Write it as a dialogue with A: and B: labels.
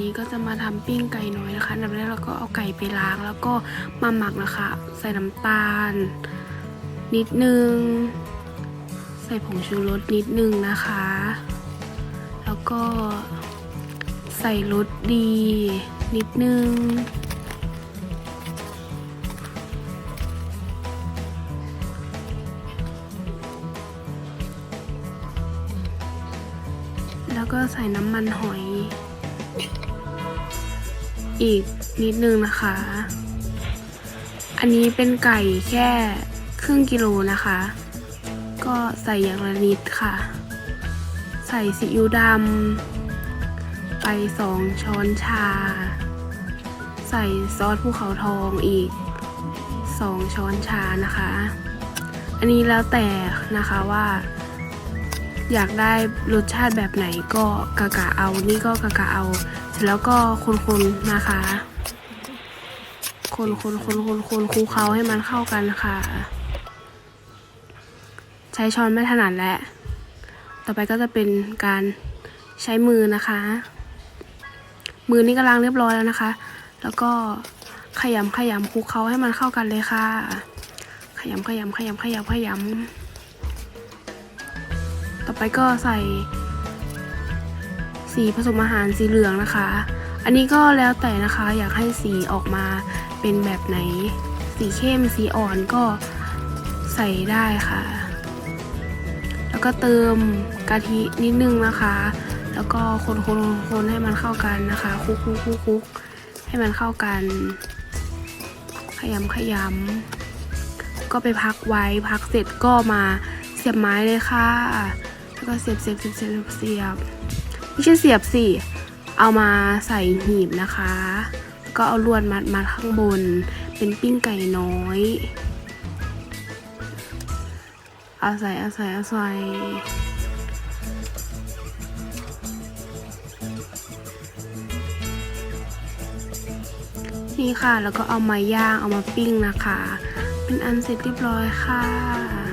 A: นี้ก็จะมาทำปิ้งไก่น้อยนะคะอันดับแรกเราก็เอาไก่ไปล้างแล้วก็มาหมักนะคะ ใส่น้ำตาล นิดนึง ใส่ผงชูรสนิดนึงนะคะ แล้วก็ใส่รสดี นิดนึง แล้วก็ใส่น้ำมันหอย อีกนิดนึงนะคะ อันนี้เป็นไก่แค่ครึ่งกิโลนะคะ ก็ใส่อย่างละนิดค่ะ ใส่ซีอิ๊วดำไปสองช้อนชา ใส่ซอสภูเขาทองอีกสองช้อนชานะคะ อันนี้แล้วแต่นะคะว่า อยากได้รสชาติแบบไหนก็กะกะเอานี่ก็กะกะเอา เสร็จแล้วก็คนๆนะคะ คนคนคนคนคนคลุกเคล้าให้มันเข้ากันค่ะ ใช้ช้อนไม่ถนัดแล้วต่อไปก็จะเป็นการใช้มือนะคะ มือนี่ก็ล้างเรียบร้อยแล้วนะคะ แล้วก็ขยำขยำคลุกเคล้าให้มันเข้ากันเลยค่ะ ขยำขยำขยำขยำขยำ ต่อไปก็ใส่ สีผสมอาหารสีเหลืองนะคะ อันนี้ก็แล้วแต่นะคะอยากให้สีออกมาเป็นแบบไหน สีเข้มสีอ่อนก็ใส่ได้ค่ะ แล้วก็เติมกะทินิดนึงนะคะ แล้วก็คนคนคนให้มันเข้ากันนะคะ คุกคุกคุกคุกให้มันเข้ากัน ขยำขยำก็ไปพักไว้พักเสร็จก็มาเสียบไม้เลยค่ะ แล้วก็เสียบเสียบเสียบเสียบเสียบไม่ใช่เสียบสิเอามาใส่หีบนะคะ ก็เอาลวดมัดมัดข้างบน เป็นปิ้งไก่น้อย เอาใส่เอาใส่เอาใส่นี่ค่ะ แล้วก็เอามาย่าง เอามาปิ้งนะคะ เป็นอันเสร็จเรียบร้อยค่ะ